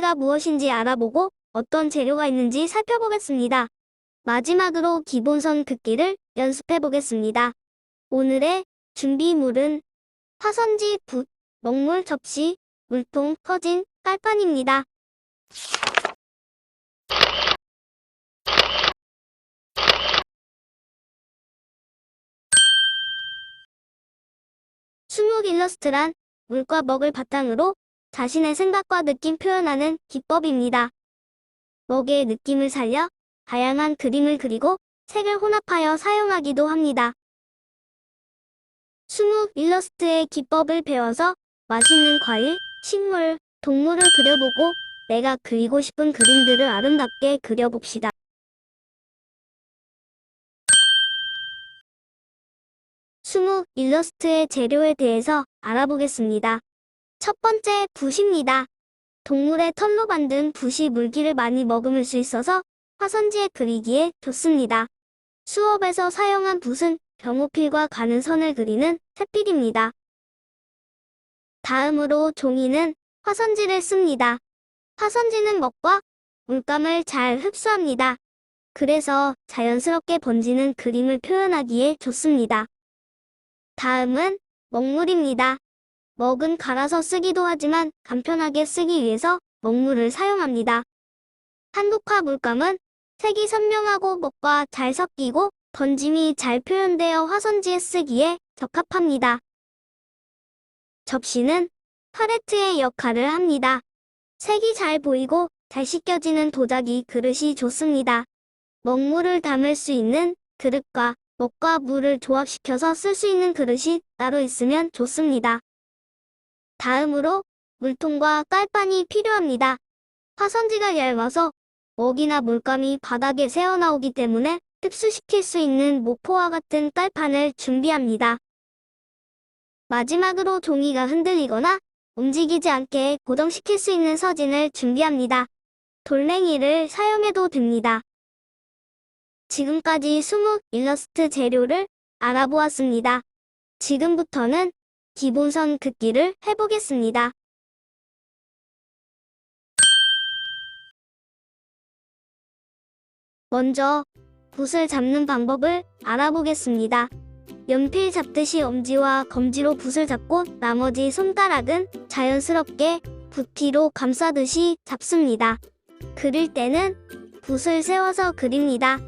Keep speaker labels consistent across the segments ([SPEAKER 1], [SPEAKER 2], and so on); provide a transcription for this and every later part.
[SPEAKER 1] 일러스트가 무엇인지 알아보고 어떤 재료가 있는지 살펴보겠습니다. 마지막으로 기본선 긋기를 연습해 보겠습니다. 오늘의 준비물은 화선지, 붓, 먹물 접시, 물통, 퍼진, 깔판입니다. 수묵 일러스트란 물과 먹을 바탕으로 자신의 생각과 느낌 표현하는 기법입니다. 먹의 느낌을 살려 다양한 그림을 그리고 색을 혼합하여 사용하기도 합니다. 수묵 일러스트의 기법을 배워서 맛있는 과일, 식물, 동물을 그려보고 내가 그리고 싶은 그림들을 아름답게 그려봅시다. 수묵 일러스트의 재료에 대해서 알아보겠습니다. 첫 번째, 붓입니다. 동물의 털로 만든 붓이 물기를 많이 머금을 수 있어서 화선지에 그리기에 좋습니다. 수업에서 사용한 붓은 병호필과 가는 선을 그리는 새필입니다. 다음으로 종이는 화선지를 씁니다. 화선지는 먹과 물감을 잘 흡수합니다. 그래서 자연스럽게 번지는 그림을 표현하기에 좋습니다. 다음은 먹물입니다. 먹은 갈아서 쓰기도 하지만 간편하게 쓰기 위해서 먹물을 사용합니다. 한국화 물감은 색이 선명하고 먹과 잘 섞이고 번짐이 잘 표현되어 화선지에 쓰기에 적합합니다. 접시는 팔레트의 역할을 합니다. 색이 잘 보이고 잘 씻겨지는 도자기 그릇이 좋습니다. 먹물을 담을 수 있는 그릇과 먹과 물을 조합시켜서 쓸 수 있는 그릇이 따로 있으면 좋습니다. 다음으로 물통과 깔판이 필요합니다. 화선지가 얇아서 먹이나 물감이 바닥에 새어나오기 때문에 흡수시킬 수 있는 모포와 같은 깔판을 준비합니다. 마지막으로 종이가 흔들리거나 움직이지 않게 고정시킬 수 있는 서진을 준비합니다. 돌멩이를 사용해도 됩니다. 지금까지 20 일러스트 재료를 알아보았습니다. 지금부터는 기본선 긋기를 해보겠습니다. 먼저 붓을 잡는 방법을 알아보겠습니다. 연필 잡듯이 엄지와 검지로 붓을 잡고 나머지 손가락은 자연스럽게 붓 뒤로 감싸듯이 잡습니다. 그릴 때는 붓을 세워서 그립니다.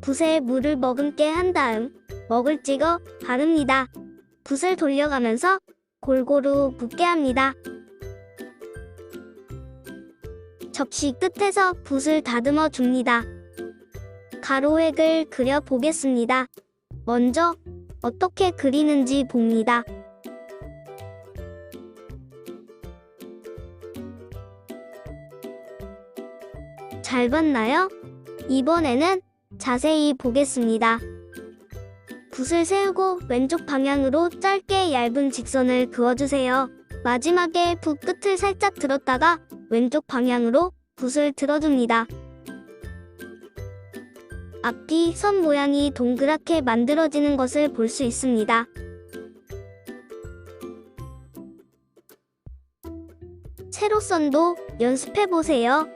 [SPEAKER 1] 붓에 물을 머금게 한 다음 먹을 찍어 바릅니다. 붓을 돌려가면서 골고루 붓게 합니다. 접시 끝에서 붓을 다듬어 줍니다. 가로획을 그려 보겠습니다. 먼저 어떻게 그리는지 봅니다. 잘 봤나요? 이번에는 자세히 보겠습니다. 붓을 세우고 왼쪽 방향으로 짧게 얇은 직선을 그어주세요. 마지막에 붓 끝을 살짝 들었다가 왼쪽 방향으로 붓을 들어줍니다. 앞뒤 선 모양이 동그랗게 만들어지는 것을 볼 수 있습니다. 세로선도 연습해 보세요.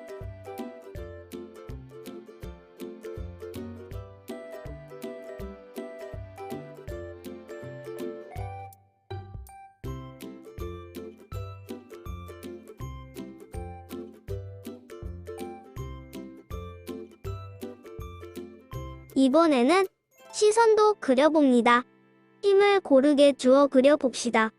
[SPEAKER 1] 이번에는 시선도 그려봅니다. 힘을 고르게 주어 그려봅시다.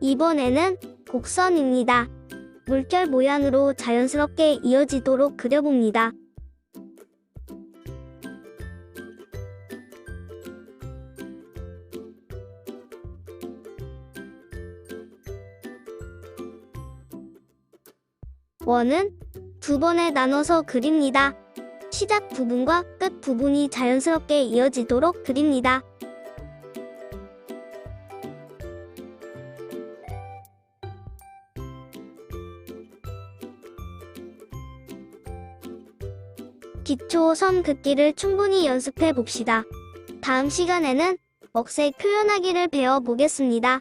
[SPEAKER 1] 이번에는 곡선입니다. 물결 모양으로 자연스럽게 이어지도록 그려봅니다. 원은 두 번에 나눠서 그립니다. 시작 부분과 끝 부분이 자연스럽게 이어지도록 그립니다. 기초 선 긋기를 충분히 연습해 봅시다. 다음 시간에는 먹색 표현하기를 배워 보겠습니다.